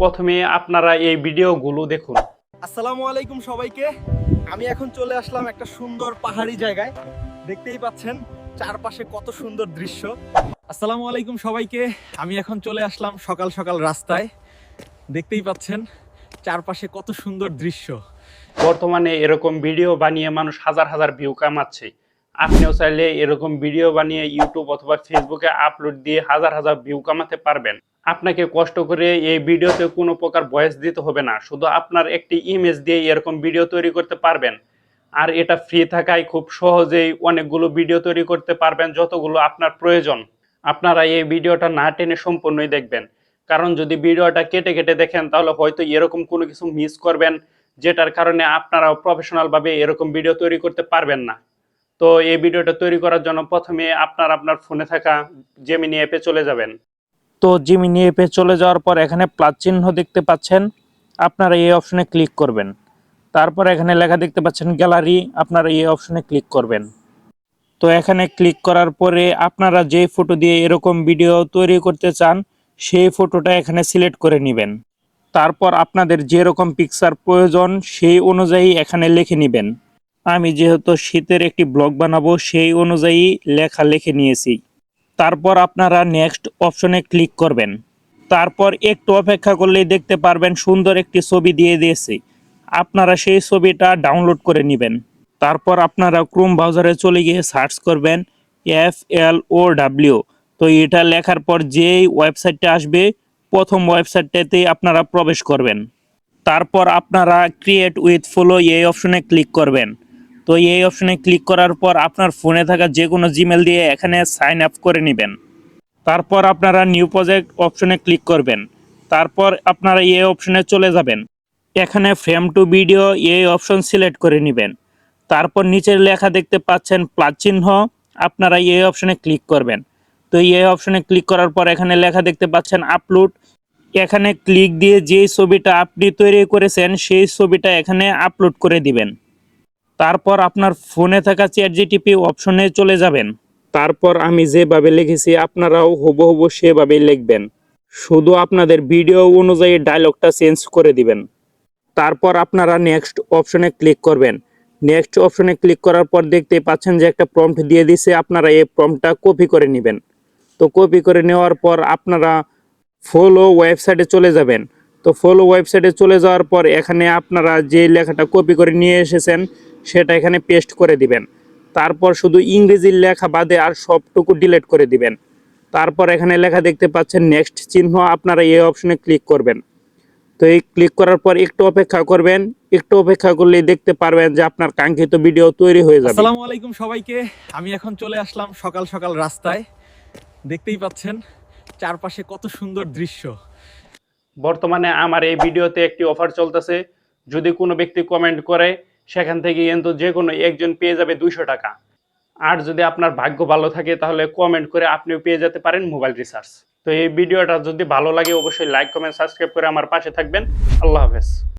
প্রথমে আপনারা এই ভিডিওগুলো দেখুন। আসসালামু আলাইকুম সবাইকে। আমি এখন চলে আসলাম একটা সুন্দর পাহাড়ি জায়গায়। দেখতেই পাচ্ছেন চারপাশে কত সুন্দর দৃশ্য। আসসালামু আলাইকুম সবাইকে। আমি এখন চলে আসলাম সকাল সকাল রাস্তায়। দেখতেই পাচ্ছেন চারপাশে কত সুন্দর দৃশ্য। বর্তমানে এরকম ভিডিও বানিয়ে মানুষ হাজার হাজার ভিউ কামাচ্ছে। আপনিও চাইলে এরকম ভিডিও বানিয়ে ইউটিউব অথবা ফেসবুকে আপলোড দিয়ে হাজার হাজার ভিউ কামাতে পারবেন। আপনাকে কষ্ট করে এই ভিডিওতে কোনো প্রকার ভয়েস দিতে হবে না, শুধু আপনার একটি ইমেজ দিয়ে এরকম ভিডিও তৈরি করতে পারবেন। আর এটা ফ্রি থাকায় খুব সহজেই অনেকগুলো ভিডিও তৈরি করতে পারবেন, যতগুলো আপনার প্রয়োজন। আপনারা এই ভিডিওটা না টেনে সম্পূর্ণই দেখবেন। কারণ যদি ভিডিওটা কেটে কেটে দেখেন, তাহলে হয়তো এরকম কোনো কিছু মিস করবেন, যেটার কারণে আপনারাও প্রফেশনাল ভাবে এরকম ভিডিও তৈরি করতে পারবেন না। তো এই ভিডিওটা তৈরি করার জন্য প্রথমে আপনার আপনার ফোনে থাকা জেমিনি অ্যাপে চলে যাবেন। তো জেমিনি অ্যাপে চলে যাওয়ার পর এখানে প্লাস চিহ্ন দেখতে পাচ্ছেন, আপনারা এই অপশনে ক্লিক করবেন। তারপর এখানে লেখা দেখতে পাচ্ছেন গ্যালারি, আপনারা এই অপশনে ক্লিক করবেন। তো এখানে ক্লিক করার পরে আপনারা যে ফটো দিয়ে এরকম ভিডিও তৈরি করতে চান, সেই ফটোটা এখানে সিলেক্ট করে নেবেন। তারপর আপনাদের যেরকম পিকচার প্রয়োজন, সেই অনুযায়ী এখানে লিখে নেবেন। আমি যেহেতু শীতের একটি ব্লগ বানাবো, সেই অনুযায়ী লেখা লিখে নিয়েছি। তারপর আপনারা নেক্সট অপশনে ক্লিক করবেন। তারপর একটু অপেক্ষা করলেই দেখতে পারবেন সুন্দর একটি ছবি দিয়ে দিয়েছি। আপনারা সেই ছবিটা ডাউনলোড করে নেবেন। তারপর আপনারা ক্রোম ব্রাউজারে চলে গিয়ে সার্চ করবেন এফ এল ও ডাব্লিউ তো এটা লেখার পর যেই ওয়েবসাইটটা আসবে, প্রথম ওয়েবসাইটটাতেই আপনারা প্রবেশ করবেন। তারপর আপনারা ক্রিয়েট উইথ ফলো এই অপশনে ক্লিক করবেন। তো এই অপশনে ক্লিক করার পর আপনার ফোনে থাকা যে কোনো জিমেল দিয়ে এখানে সাইন আপ করে নেবেন। তারপর আপনারা নিউ প্রজেক্ট অপশনে ক্লিক করবেন। তারপর আপনারা এই অপশনে চলে যাবেন। এখানে ফ্রেম টু ভিডিও এই অপশন সিলেক্ট করে নেবেন। তারপর নিচের লেখা দেখতে পাচ্ছেন প্লাস চিহ্ন, আপনারা এই অপশনে ক্লিক করবেন। তো এই অপশনে ক্লিক করার পর এখানে লেখা দেখতে পাচ্ছেন আপলোড এখানে ক্লিক দিয়ে যে ছবিটা আপনি তৈরি করেছেন, সেই ছবিটা এখানে আপলোড করে দিবেন। তারপর আপনার ফোনে থাকা চ্যাট জিটিপি অপশনে চলে যাবেন। তারপর আমি যেভাবে লিখেছি, আপনারাও হুবহু সেভাবেই লিখবেন। শুধু আপনাদের ভিডিও অনুযায়ী ডায়লগটা চেঞ্জ করে দিবেন। তারপর আপনারা নেক্সট অপশনে ক্লিক করবেন। নেক্সট অপশনে ক্লিক করার পর দেখতেই পাচ্ছেন যে একটা প্রম্পট দিয়ে দিছে, আপনারা এই প্রম্পটটা কপি করে নেবেন। তো কপি করে নেওয়ার পর আপনারা ফলো ওয়েবসাইটে চলে যাবেন। তো ফলো ওয়েবসাইটে চলে যাওয়ার পর এখানে আপনারা যে লেখাটা কপি করে নিয়ে এসেছেন সেটা এখানে পেস্ট করে দিবেন। তারপর শুধু ইংরেজির লেখা বাদে আর সবটুকু ডিলিট করে দিবেন। তারপর এখানে লেখা দেখতে পাচ্ছেন নেক্সট চিহ্ন আপনারা এই অপশনে ক্লিক করবেন। তো এই ক্লিক করার পর একটু অপেক্ষা করবেন। একটু অপেক্ষা করলেই দেখতে পারবেন যে আপনার কাঙ্ক্ষিত ভিডিও তৈরি হয়ে যাবে। আসসালামু আলাইকুম সবাইকে। আমি এখন চলে আসলাম সকাল সকাল রাস্তায়। দেখতেই পাচ্ছেন চারপাশে কত সুন্দর দৃশ্য। বর্তমানে আমার এই ভিডিওতে একটি অফার চলতেছে। যদি কোনো ব্যক্তি কমেন্ট করে সেখান থেকে কিন্তু যে কোনো একজন পেয়ে যাবে দুইশো টাকা। আর যদি আপনার ভাগ্য ভালো থাকে, তাহলে কমেন্ট করে আপনিও পেয়ে যেতে পারেন মোবাইল রিসার্চ তো এই ভিডিওটা যদি ভালো লাগে, অবশ্যই লাইক কমেন্ট সাবস্ক্রাইব করে আমার পাশে থাকবেন। আল্লাহ হাফেজ।